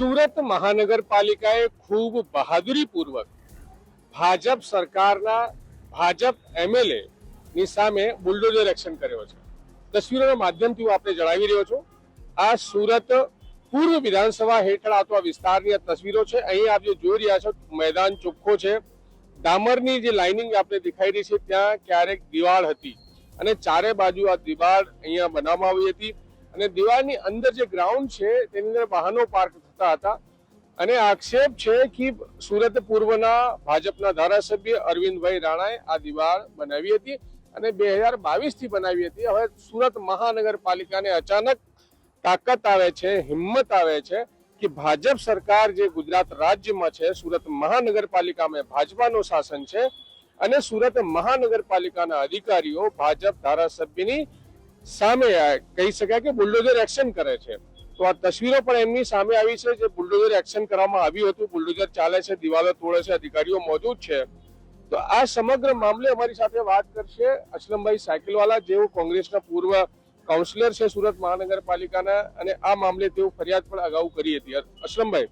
સુરત મહાનગરપાલિકાએ ખૂબ બહાદુરીપૂર્વક ભાજપ સરકારના ભાજપ એમએલએ ની સામે બુલડોઝર એક્શન કર્યો છે. તસવીરોના માધ્યમથી હું આપને જણાવી રહ્યો છું. આ સુરત પૂર્વ વિધાનસભા હેઠળ આવતો આ વિસ્તારની આ તસવીરો છે. અહીં આપ જે જોઈ રહ્યા છો, મેદાન ચોખ્ખો છે. ડામરની જે લાઇનિંગ આપણે દેખાઈ રહી છે, ત્યાં ક્યારેક દિવાળ હતી અને ચારે બાજુ આ દિવાળ અહીંયા બનાવવામાં આવી હતી. અને દિવાળની અંદર જે ગ્રાઉન્ડ છે, તેની અંદર વાહનો પાર્ક થતા હતા. અને આક્ષેપ છે કે સુરત પૂર્વના ભાજપના ધારાસભ્ય અરવિંદભાઈ રાણાએ આ દિવાળ બનાવી હતી અને બે હજાર બાવીસથી બનાવી હતી. હવે સુરત મહાનગરપાલિકાને અચાનક તાકાત આવે છે, હિંમત આવે છે કે ભાજપ સરકાર જે ગુજરાત રાજ્યમાં છે, સુરત મહાનગરપાલિકામાં ભાજપાનું શાસન છે અને સુરત મહાનગરપાલિકાના અધિકારીઓ ભાજપ ધારાસભ્યની સામે કહી શકાય કે બુલડોઝર એક્શન કરે છે. તો આ તસવીરો પણ એમની સામે આવી છે જે બુલડોઝર એક્શન કરવામાં આવ્યું હતું. બુલડોઝર ચાલે છે, દિવાલો તોડે છે, અધિકારીઓ મોજૂદ છે. તો આ સમગ્ર મામલે અમારી સાથે વાત કરશે અસલમભાઈ સાયકલવાલા, જેઓ કોંગ્રેસના પૂર્વ કાઉન્સિલર છે સુરત મહાનગરપાલિકાના અને આ મામલે તેઓ ફરિયાદ પણ અગાઉ કરી હતી. અસલમભાઈ,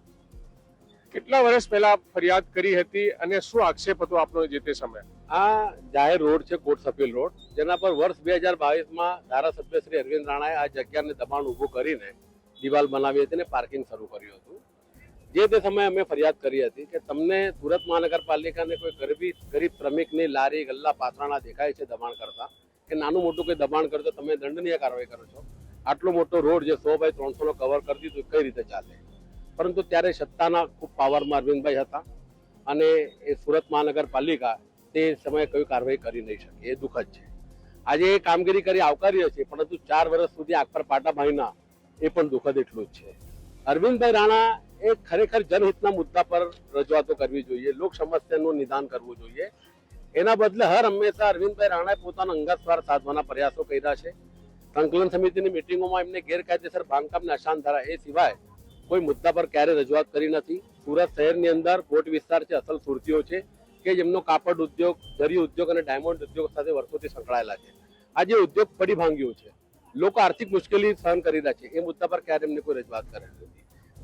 કેટલા વર્ષ પહેલા ફરિયાદ કરી હતી અને શું આક્ષેપ હતો આપનો જે તે સમયે? આ જાહેર રોડ છે કોર્ટ સફીલ રોડ. જેના પર વર્ષ બે હજાર બાવીસમાં ધારાસભ્ય શ્રી અરવિંદ રાણાએ આ જગ્યાને દબાણ ઊભું કરીને દિવાલ બનાવી હતી અને પાર્કિંગ શરૂ કર્યું હતું. જે તે સમયે અમે ફરિયાદ કરી હતી કે તમને સુરત મહાનગરપાલિકાને કોઈ ગરીબી, ગરીબ શ્રમિકની લારી, ગલ્લા, પાથરાણા દેખાય છે દબાણ કરતા? કે નાનું મોટું કોઈ દબાણ કરતો તમે દંડનીય કાર્યવાહી કરો છો? આટલો મોટો રોડ જે સો બાય ત્રણસોનો કવર કરતી દીધું કઈ રીતે ચાલે? પરંતુ ત્યારે સત્તાના ખૂબ પાવરમાં અરવિંદભાઈ હતા અને એ સુરત મહાનગરપાલિકા તે સમયે કોઈ કાર્યવાહી કરી નહીં શકે. એ દુઃખદ છે. આજે એ કામગીરી કરી આવકારીએ છીએ, પરંતુ ચાર વર્ષ સુધી આગ પર પાટા ભાઈના એ પણ દુઃખદ એટલું જ છે. અરવિંદભાઈ રાણા એ ખરેખર જનહિતના મુદ્દા પર રજૂઆતો કરવી જોઈએ, લોક સમસ્યાનું નિદાન કરવું જોઈએ. એના બદલે હર હંમેશા અરવિંદભાઈ રાણાએ પોતાનો અંગત સ્વાર સાધવાના પ્રયાસો કર્યા છે. સંકલન સમિતિની મિટિંગોમાં એમને ગેરકાયદેસર બાંધકામને અશાંત ધારા, એ સિવાય કોઈ મુદ્દા પર ક્યારે રજૂઆત કરી નથી. સુરત શહેરની અંદર કોટ વિસ્તાર છે, અસલ સુરતીઓ છે કે જેમનો કાપડ ઉદ્યોગ, જરી ઉદ્યોગ અને ડાયમંડ ઉદ્યોગ સાથે વર્ષોથી સંકળાયેલા છે. આજે ઉદ્યોગ પડી ભાંગ્યો છે. લોકો આર્થિક મુશ્કેલી સહન કરી રહ્યા છે. એ મુદ્દા પર ક્યારે એમને કોઈ રજૂઆત કરે નથી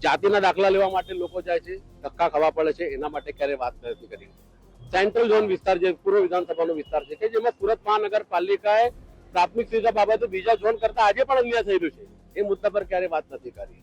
જાતિના દાખલા લેવા માટે લોકો જાય છે, ધક્કા ખાવા પડે છે, એના માટે ક્યારે વાત નથી કરી? સેન્ટ્રલ ઝોન વિસ્તાર જે, પૂર્વ વિધાનસભાનો વિસ્તાર છે કે જેમાં સુરત મહાનગરપાલિકાએ પ્રાથમિક સુવિધા બાબતે બીજા ઝોન કરતા આજે પણ અન્યાય થઈ રહ્યું છે. એ મુદ્દા પર ક્યારે વાત નથી કરી?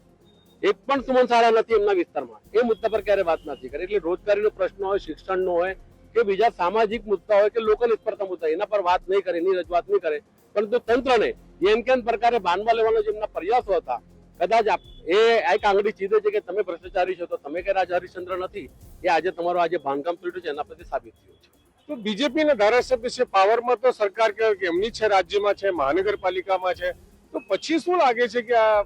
એક પણ સુમન શાળા નથી એમના વિસ્તારમાં. એ મુદ્દા પર ક્યારે વાત નથી કરી? એટલે રોજગારીનો પ્રશ્ન હોય, શિક્ષણનો હોય કે બીજા સામાજિક મુદ્દા હોય કે લોકલ સ્પર્ધા મુદ્દા એના પર વાત નહીં કરે, એની રજૂઆત નહીં કરે. પરંતુ તંત્રને જેમ કેમ પ્રકારે બાંધવા લેવાનો જે એમના પ્રયાસો હતા કદાચ એ એક આંગળી ચીધે છે કે તમે ભ્રષ્ટાચારી છો તો તમે કે રાજા હરિશ્ચંદ્ર નથી એ આજે તમારો આજે બાંધકામ તૂટ્યું છે એના પરથી સાબિત થયું છે. તો બીજેપી ના ધારાસભ્ય છે પાવરમાં તો સરકાર કે એમની છે રાજ્યમાં છે મહાનગરપાલિકામાં છે. તો પછી શું લાગે છે કે આ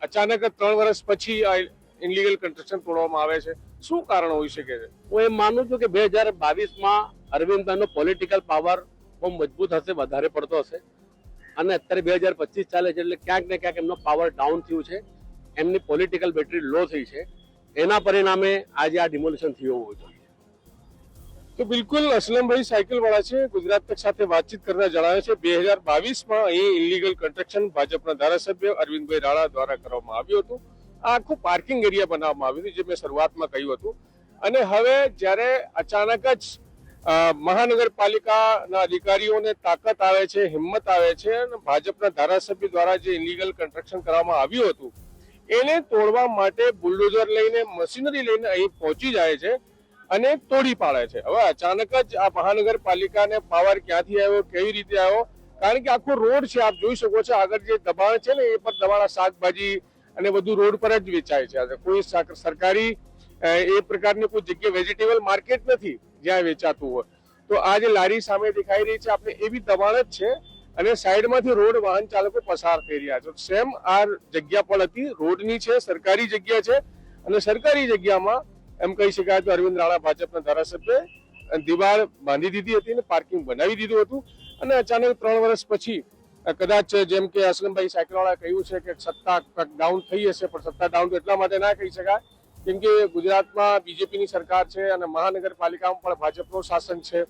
અચાનક ત્રણ વર્ષ પછી આ ઇનલીગલ કન્સ્ટ્રક્શન તોડવામાં આવે છે? શું કારણ હોઈ શકે છે? હું એમ માનું છું કે બે હજાર બાવીસમાં અરવિંદભાઈનો પોલિટિકલ પાવર બહુ મજબૂત હશે વધારે પડતો હશે. અને અત્યારે બે હજાર પચીસ ચાલે છે એટલે ક્યાંક ને ક્યાંક એમનો પાવર ડાઉન થયું છે. એમની પોલિટિકલ બેટરી લો થઈ છે. એના પરિણામે આજે આ ડિમોલિશન થયું હોવું જોઈએ. તો બિલકુલ અસલમભાઈ સાયકલ વાળા છે, ગુજરાત તક સાથે વાતચીત કરતા જણાવે છે, બે હજાર બાવીસમાં અહીં ઇલીગલ કન્સ્ટ્રક્શન ભાજપના ધારાસભ્ય અરવિંદભાઈ રાણા દ્વારા કરવામાં આવ્યું હતું. આ આખું પાર્કિંગ એરિયા બનાવવામાં આવ્યું હતું, જે મેં શરૂઆતમાં કહ્યું હતું. અને હવે જ્યારે અચાનક જ મહાનગરપાલિકાના અધિકારીઓને તાકાત આવે છે, હિંમત આવે છે અને ભાજપના ધારાસભ્ય દ્વારા જે ઇલીગલ કન્સ્ટ્રક્શન કરવામાં આવ્યું હતું, એને તોડવા માટે બુલડોઝર લઈને, મશીનરી લઈને અહીં પહોંચી જાય છે અને તોડી પાડે છે. હવે અચાનક જ આ મહાનગરપાલિકાને પાવર ક્યાંથી આવ્યો, કેવી રીતે આવ્યો? કારણ કે આખો રોડ છે, આપ જોઈ શકો છો, આગળ જે દબાણ છે ને, એ પર દબાણ શાકભાજી અને બધું રોડ પર જ વેચાય છે. કોઈ સરકારી એ પ્રકારની કોઈ જગ્યા વેજીટેબલ માર્કેટ નથી. જ્યાં વેચાતું હોય. તો આ જે લારી સામે દેખાઈ રહી છે આપણે એવી દબાણ જ છે અને સાઈડમાંથી રોડ વાહન ચાલકો પસાર થઈ રહ્યા છે. સેમ આ જગ્યા પણ હતી, રોડની છે, સરકારી જગ્યા છે અને સરકારી જગ્યામાં એમ કહી શકાય તો અરવિંદ રાણા ભાજપના ધારાસભ્ય દિવાળ બાંધી દીધી હતી અને પાર્કિંગ બનાવી દીધું હતું. અને અચાનક ત્રણ વર્ષ પછી, કદાચ જેમ કે અસલમભાઈ સાયકલવાળા કહ્યું છે કે સત્તા ડાઉન થઈ હશે, પણ સત્તા ડાઉન એટલા માટે ના કહી શકાય. કેમ કે ગુજરાતમાં બીજેપીની સરકાર છે અને મહાનગરપાલિકામાં પણ ભાજપનું શાસન છે.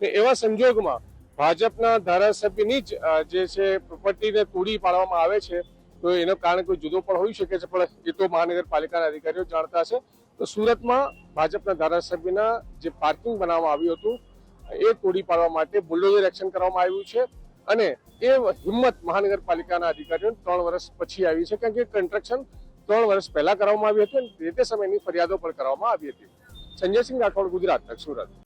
ને એવા સંજોગમાં ભાજપના ધારાસભ્યની જ જે છે પ્રોપર્ટીને તોડી પાડવામાં આવે છે, તો એનો કારણ કોઈ જુદો પણ હોઈ શકે છે, પણ એ તો મહાનગરપાલિકાના અધિકારીઓ જાણતા છે તો સુરતમાં ભાજપના ધારાસભ્યના જે પાર્કિંગ બનાવવામાં આવ્યું હતું, એ તોડી પાડવા માટે બુલડોઝર એક્શન કરવામાં આવ્યું છે. અને એ હિંમત મહાનગરપાલિકાના અધિકારીઓ ત્રણ વર્ષ પછી આવી છે, કારણ કે કન્સ્ટ્રક્શન ત્રણ વર્ષ પહેલા કરવામાં આવ્યું હતું અને તે સમયની ફરિયાદો પણ કરવામાં આવી હતી. સંજયસિંહ રાઠોડ, ગુજરાત, તક સુરત.